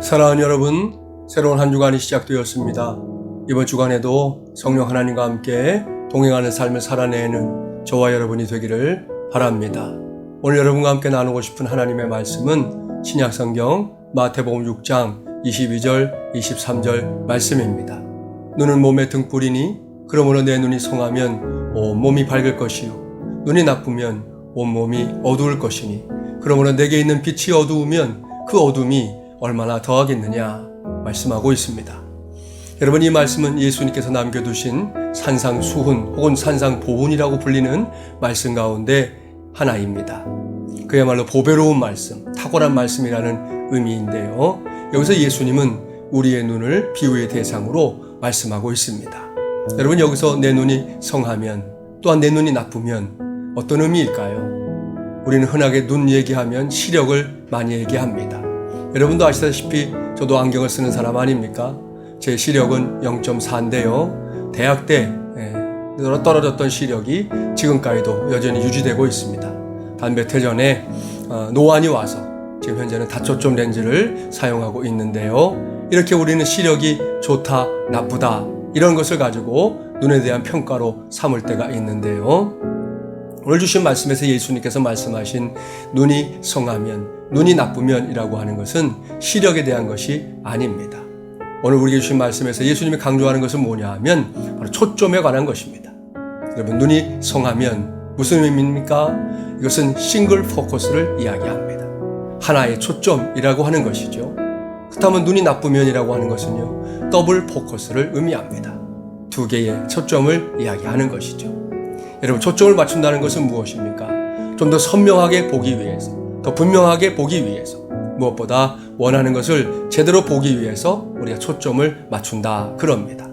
사랑하는 여러분, 새로운 한 주간이 시작되었습니다. 이번 주간에도 성령 하나님과 함께 동행하는 삶을 살아내는 저와 여러분이 되기를 바랍니다. 오늘 여러분과 함께 나누고 싶은 하나님의 말씀은 신약성경 마태복음 6장 22절, 23절 말씀입니다. 눈은 몸의 등불이니 그러므로 내 눈이 성하면 온 몸이 밝을 것이요 눈이 나쁘면 온 몸이 어두울 것이니 그러므로 내게 있는 빛이 어두우면 그 어둠이 얼마나 더하겠느냐 말씀하고 있습니다. 여러분 이 말씀은 예수님께서 남겨두신 산상수훈 혹은 산상보훈이라고 불리는 말씀 가운데 하나입니다. 그야말로 보배로운 말씀, 탁월한 말씀이라는 의미인데요. 여기서 예수님은 우리의 눈을 비유의 대상으로 말씀하고 있습니다. 여러분 여기서 내 눈이 성하면 또한 내 눈이 나쁘면 어떤 의미일까요? 우리는 흔하게 눈 얘기하면 시력을 많이 얘기합니다. 여러분도 아시다시피 저도 안경을 쓰는 사람 아닙니까? 제 시력은 0.4인데요. 대학 때 예, 떨어졌던 시력이 지금까지도 여전히 유지되고 있습니다. 단몇해 전에 어, 노안이 와서 지금 현재는 다초점 렌즈를 사용하고 있는데요. 이렇게 우리는 시력이 좋다, 나쁘다 이런 것을 가지고 눈에 대한 평가로 삼을 때가 있는데요. 오늘 주신 말씀에서 예수님께서 말씀하신 눈이 성하면, 눈이 나쁘면이라고 하는 것은 시력에 대한 것이 아닙니다. 오늘 우리에게 주신 말씀에서 예수님이 강조하는 것은 뭐냐 하면 바로 초점에 관한 것입니다. 여러분, 눈이 성하면 무슨 의미입니까? 이것은 싱글 포커스를 이야기합니다. 하나의 초점이라고 하는 것이죠. 그렇다면 눈이 나쁘면이라고 하는 것은요, 더블 포커스를 의미합니다. 두 개의 초점을 이야기하는 것이죠. 여러분 초점을 맞춘다는 것은 무엇입니까? 좀 더 선명하게 보기 위해서, 더 분명하게 보기 위해서, 무엇보다 원하는 것을 제대로 보기 위해서 우리가 초점을 맞춘다 그럽니다.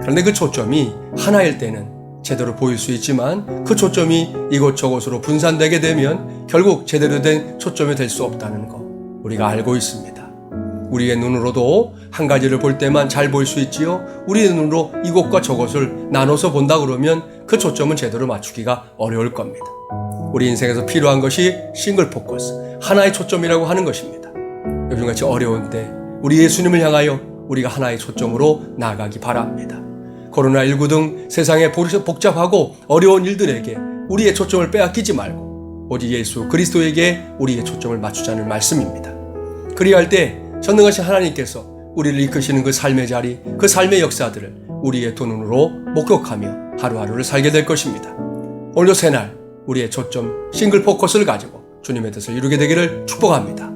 그런데 그 초점이 하나일 때는 제대로 보일 수 있지만 그 초점이 이곳저곳으로 분산되게 되면 결국 제대로 된 초점이 될 수 없다는 것 우리가 알고 있습니다. 우리의 눈으로도 한 가지를 볼 때만 잘 보일 수 있지요. 우리의 눈으로 이곳과 저곳을 나눠서 본다 그러면 그 초점은 제대로 맞추기가 어려울 겁니다. 우리 인생에서 필요한 것이 싱글 포커스, 하나의 초점이라고 하는 것입니다. 요즘같이 어려운 때 우리 예수님을 향하여 우리가 하나의 초점으로 나아가기 바랍니다. 코로나19 등 세상의 복잡하고 어려운 일들에게 우리의 초점을 빼앗기지 말고 오직 예수 그리스도에게 우리의 초점을 맞추자는 말씀입니다. 그리할 때 전능하신 하나님께서 우리를 이끄시는 그 삶의 자리, 그 삶의 역사들을 우리의 두 눈으로 목격하며 하루하루를 살게 될 것입니다. 오늘도 새날 우리의 초점 싱글 포커스를 가지고 주님의 뜻을 이루게 되기를 축복합니다.